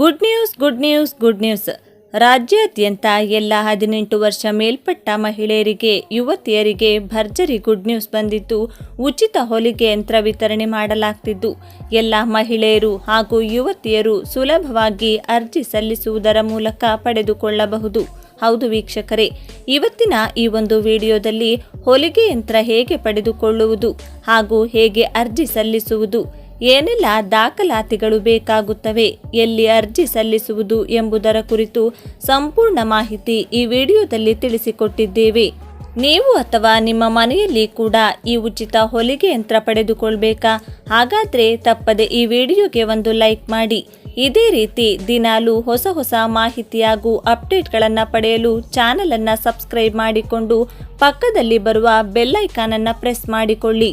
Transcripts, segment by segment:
Good news good news good news ರಾಜ್ಯಾದ್ಯಂತ ಎಲ್ಲ ಹದಿನೆಂಟು ವರ್ಷ ಮೇಲ್ಪಟ್ಟ ಮಹಿಳೆಯರಿಗೆ, ಯುವತಿಯರಿಗೆ ಭರ್ಜರಿ ಗುಡ್ ನ್ಯೂಸ್ ಬಂದಿದ್ದು, ಉಚಿತ ಹೊಲಿಗೆ ಯಂತ್ರ ವಿತರಣೆ ಮಾಡಲಾಗ್ತಿದ್ದು. ಎಲ್ಲ ಮಹಿಳೆಯರು ಹಾಗೂ ಯುವತಿಯರು ಸುಲಭವಾಗಿ ಅರ್ಜಿ ಸಲ್ಲಿಸುವುದರ ಮೂಲಕ ಪಡೆದುಕೊಳ್ಳಬಹುದು. ಹೌದು ವೀಕ್ಷಕರೇ, ಇವತ್ತಿನ ಈ ಒಂದು ವಿಡಿಯೋದಲ್ಲಿ ಹೊಲಿಗೆ ಯಂತ್ರ ಹೇಗೆ ಪಡೆದುಕೊಳ್ಳುವುದು ಹಾಗೂ ಹೇಗೆ ಅರ್ಜಿ ಸಲ್ಲಿಸುವುದು ಏನೆಲ್ಲ ದಾಖಲಾತಿಗಳು ಬೇಕಾಗುತ್ತವೆ, ಎಲ್ಲಿ ಅರ್ಜಿ ಸಲ್ಲಿಸುವುದು ಎಂಬುದರ ಕುರಿತು ಸಂಪೂರ್ಣ ಮಾಹಿತಿ ಈ ವಿಡಿಯೋದಲ್ಲಿ ತಿಳಿಸಿಕೊಟ್ಟಿದ್ದೇವೆ. ನೀವು ಅಥವಾ ನಿಮ್ಮ ಮನೆಯಲ್ಲಿ ಕೂಡ ಈ ಉಚಿತ ಹೊಲಿಗೆ ಯಂತ್ರ ಪಡೆದುಕೊಳ್ಬೇಕಾ? ಹಾಗಾದರೆ ತಪ್ಪದೆ ಈ ವಿಡಿಯೋಗೆ ಒಂದು ಲೈಕ್ ಮಾಡಿ. ಇದೇ ರೀತಿ ದಿನಾಲೂ ಹೊಸ ಹೊಸ ಮಾಹಿತಿ ಹಾಗೂ ಅಪ್ಡೇಟ್ಗಳನ್ನು ಪಡೆಯಲು ಚಾನಲನ್ನು ಸಬ್ಸ್ಕ್ರೈಬ್ ಮಾಡಿಕೊಂಡು ಪಕ್ಕದಲ್ಲಿ ಬರುವ ಬೆಲ್ಲೈಕಾನನ್ನು ಪ್ರೆಸ್ ಮಾಡಿಕೊಳ್ಳಿ.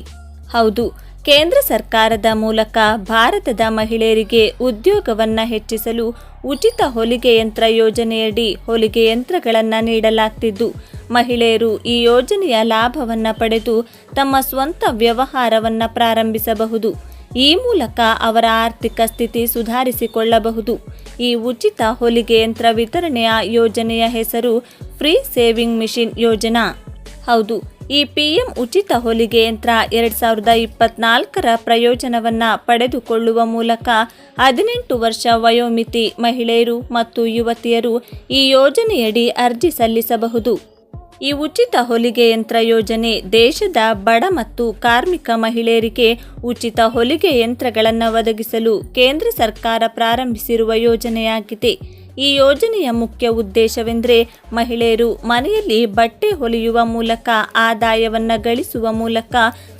ಹೌದು ಕೇಂದ್ರ ಸರ್ಕಾರದ ಮೂಲಕ ಭಾರತದ ಮಹಿಳೆಯರಿಗೆ ಉದ್ಯೋಗವನ್ನು ಹೆಚ್ಚಿಸಲು ಉಚಿತ ಹೊಲಿಗೆ ಯಂತ್ರ ಯೋಜನೆಯಡಿ ಹೊಲಿಗೆ ಯಂತ್ರಗಳನ್ನು ನೀಡಲಾಗ್ತಿದ್ದು. ಮಹಿಳೆಯರು ಈ ಯೋಜನೆಯ ಲಾಭವನ್ನು ಪಡೆದು ತಮ್ಮ ಸ್ವಂತ ವ್ಯವಹಾರವನ್ನು ಪ್ರಾರಂಭಿಸಬಹುದು. ಈ ಮೂಲಕ ಅವರ ಆರ್ಥಿಕ ಸ್ಥಿತಿ ಸುಧಾರಿಸಿಕೊಳ್ಳಬಹುದು. ಈ ಉಚಿತ ಹೊಲಿಗೆ ಯಂತ್ರ ವಿತರಣೆಯ ಯೋಜನೆಯ ಹೆಸರು ಫ್ರೀ ಸೇವಿಂಗ್ ಮಿಷಿನ್ ಯೋಜನಾ. ಹೌದು ಈ ಪಿಎಂ ಉಚಿತ ಹೊಲಿಗೆ ಯಂತ್ರ ಎರಡ್ ಸಾವಿರದ ಇಪ್ಪತ್ನಾಲ್ಕರ ಪ್ರಯೋಜನವನ್ನ ಪಡೆದುಕೊಳ್ಳುವ ಮೂಲಕ ಹದಿನೆಂಟು ವರ್ಷ ವಯೋಮಿತಿ ಮಹಿಳೆಯರು ಮತ್ತು ಯುವತಿಯರು ಈ ಯೋಜನೆಯಡಿ ಅರ್ಜಿ ಸಲ್ಲಿಸಬಹುದು. ಈ ಉಚಿತ ಹೊಲಿಗೆ ಯಂತ್ರ ಯೋಜನೆ ದೇಶದ ಬಡ ಮತ್ತು ಕಾರ್ಮಿಕ ಮಹಿಳೆಯರಿಗೆ ಉಚಿತ ಹೊಲಿಗೆ ಯಂತ್ರಗಳನ್ನು ಒದಗಿಸಲು ಕೇಂದ್ರ ಸರ್ಕಾರ ಪ್ರಾರಂಭಿಸಿರುವ ಯೋಜನೆಯಾಗಿದೆ. ಈ ಯೋಜನೆಯ ಮುಖ್ಯ ಉದ್ದೇಶವೆಂದರೆ ಮಹಿಳೆಯರು ಮನೆಯಲ್ಲಿ ಬಟ್ಟೆ ಹೊಲಿಯುವ ಮೂಲಕ, ಆದಾಯವನ್ನು ಗಳಿಸುವ ಮೂಲಕ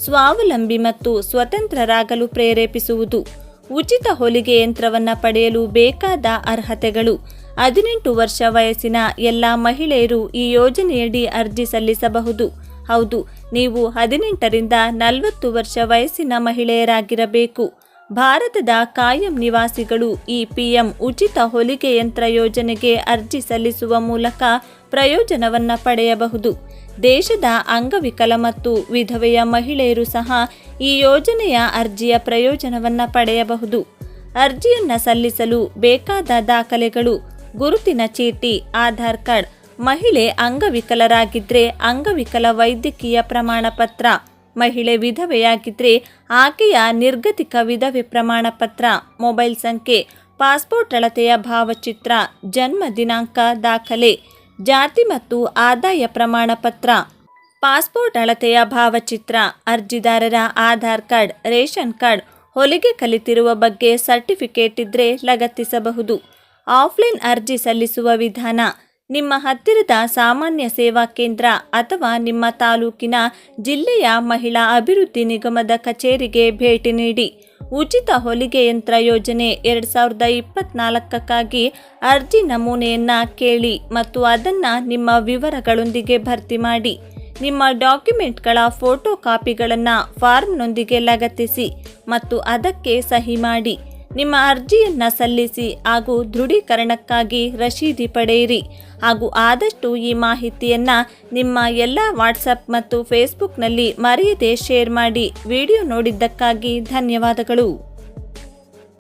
ಸ್ವಾವಲಂಬಿ ಮತ್ತು ಸ್ವತಂತ್ರರಾಗಲು ಪ್ರೇರೇಪಿಸುವುದು. ಉಚಿತ ಹೊಲಿಗೆ ಯಂತ್ರವನ್ನು ಪಡೆಯಲು ಬೇಕಾದ ಅರ್ಹತೆಗಳು. ಹದಿನೆಂಟು ವರ್ಷ ವಯಸ್ಸಿನ ಎಲ್ಲ ಮಹಿಳೆಯರು ಈ ಯೋಜನೆಯಡಿ ಅರ್ಜಿ ಸಲ್ಲಿಸಬಹುದು. ಹೌದು, ನೀವು ಹದಿನೆಂಟರಿಂದ ನಲವತ್ತು ವರ್ಷ ವಯಸ್ಸಿನ ಮಹಿಳೆಯರಾಗಿರಬೇಕು. ಭಾರತದ ಕಾಯಂ ನಿವಾಸಿಗಳು ಈ ಪಿಎಂ ಉಚಿತ ಹೊಲಿಗೆ ಯಂತ್ರ ಯೋಜನೆಗೆ ಅರ್ಜಿ ಸಲ್ಲಿಸುವ ಮೂಲಕ ಪ್ರಯೋಜನವನ್ನು ಪಡೆಯಬಹುದು. ದೇಶದ ಅಂಗವಿಕಲ ಮತ್ತು ವಿಧವೆಯ ಮಹಿಳೆಯರು ಸಹ ಈ ಯೋಜನೆಯ ಅರ್ಜಿಯ ಪ್ರಯೋಜನವನ್ನು ಪಡೆಯಬಹುದು. ಅರ್ಜಿಯನ್ನು ಸಲ್ಲಿಸಲು ಬೇಕಾದ ದಾಖಲೆಗಳು, ಗುರುತಿನ ಚೀಟಿ, ಆಧಾರ್ ಕಾರ್ಡ್, ಮಹಿಳೆ ಅಂಗವಿಕಲರಾಗಿದ್ದರೆ ಅಂಗವಿಕಲ ವೈದ್ಯಕೀಯ ಪ್ರಮಾಣ ಪತ್ರ ಮಹಿಳೆ ವಿಧವೆಯಾಗಿದ್ದರೆ ಆಕೆಯ ನಿರ್ಗತಿಕ ವಿಧವೆ ಪ್ರಮಾಣ ಪತ್ರ, ಮೊಬೈಲ್ ಸಂಖ್ಯೆ, ಪಾಸ್ಪೋರ್ಟ್ ಅಳತೆಯ ಭಾವಚಿತ್ರ, ಜನ್ಮ ದಿನಾಂಕ ದಾಖಲೆ, ಜಾತಿ ಮತ್ತು ಆದಾಯ ಪ್ರಮಾಣ ಪತ್ರ, ಪಾಸ್ಪೋರ್ಟ್ ಅಳತೆಯ ಭಾವಚಿತ್ರ, ಅರ್ಜಿದಾರರ ಆಧಾರ್ ಕಾರ್ಡ್, ರೇಷನ್ ಕಾರ್ಡ್, ಹೊಲಿಗೆ ಕಲಿತಿರುವ ಬಗ್ಗೆ ಸರ್ಟಿಫಿಕೇಟ್ ಇದ್ದರೆ ಲಗತ್ತಿಸಬಹುದು. ಆಫ್ಲೈನ್ ಅರ್ಜಿ ಸಲ್ಲಿಸುವ ವಿಧಾನ ನಿಮ್ಮ ಹತ್ತಿರದ ಸಾಮಾನ್ಯ ಸೇವಾ ಕೇಂದ್ರ ಅಥವಾ ನಿಮ್ಮ ತಾಲೂಕಿನ ಜಿಲ್ಲೆಯ ಮಹಿಳಾ ಅಭಿವೃದ್ಧಿ ನಿಗಮದ ಕಚೇರಿಗೆ ಭೇಟಿ ನೀಡಿ. ಉಚಿತ ಹೊಲಿಗೆ ಯಂತ್ರ ಯೋಜನೆ ಎರಡು ಸಾವಿರದ ಇಪ್ಪತ್ನಾಲ್ಕಕ್ಕಾಗಿ ಅರ್ಜಿ ನಮೂನೆಯನ್ನು ಕೇಳಿ ಮತ್ತು ಅದನ್ನು ನಿಮ್ಮ ವಿವರಗಳೊಂದಿಗೆ ಭರ್ತಿ ಮಾಡಿ. ನಿಮ್ಮ ಡಾಕ್ಯುಮೆಂಟ್ಗಳ ಫೋಟೋ ಕಾಪಿಗಳನ್ನು ಫಾರ್ಮ್ನೊಂದಿಗೆ ಲಗತ್ತಿಸಿ ಮತ್ತು ಅದಕ್ಕೆ ಸಹಿ ಮಾಡಿ. ನಿಮ್ಮ ಅರ್ಜಿಯನ್ನು ಸಲ್ಲಿಸಿ ಹಾಗೂ ದೃಢೀಕರಣಕ್ಕಾಗಿ ರಶೀದಿ ಪಡೆಯಿರಿ. ಹಾಗೂ ಆದಷ್ಟು ಈ ಮಾಹಿತಿಯನ್ನು ನಿಮ್ಮ ಎಲ್ಲ ವಾಟ್ಸಪ್ ಮತ್ತು ಫೇಸ್ಬುಕ್ನಲ್ಲಿ ಮರೆಯದೆ ಶೇರ್ ಮಾಡಿ. ವಿಡಿಯೋ ನೋಡಿದ್ದಕ್ಕಾಗಿ ಧನ್ಯವಾದಗಳು.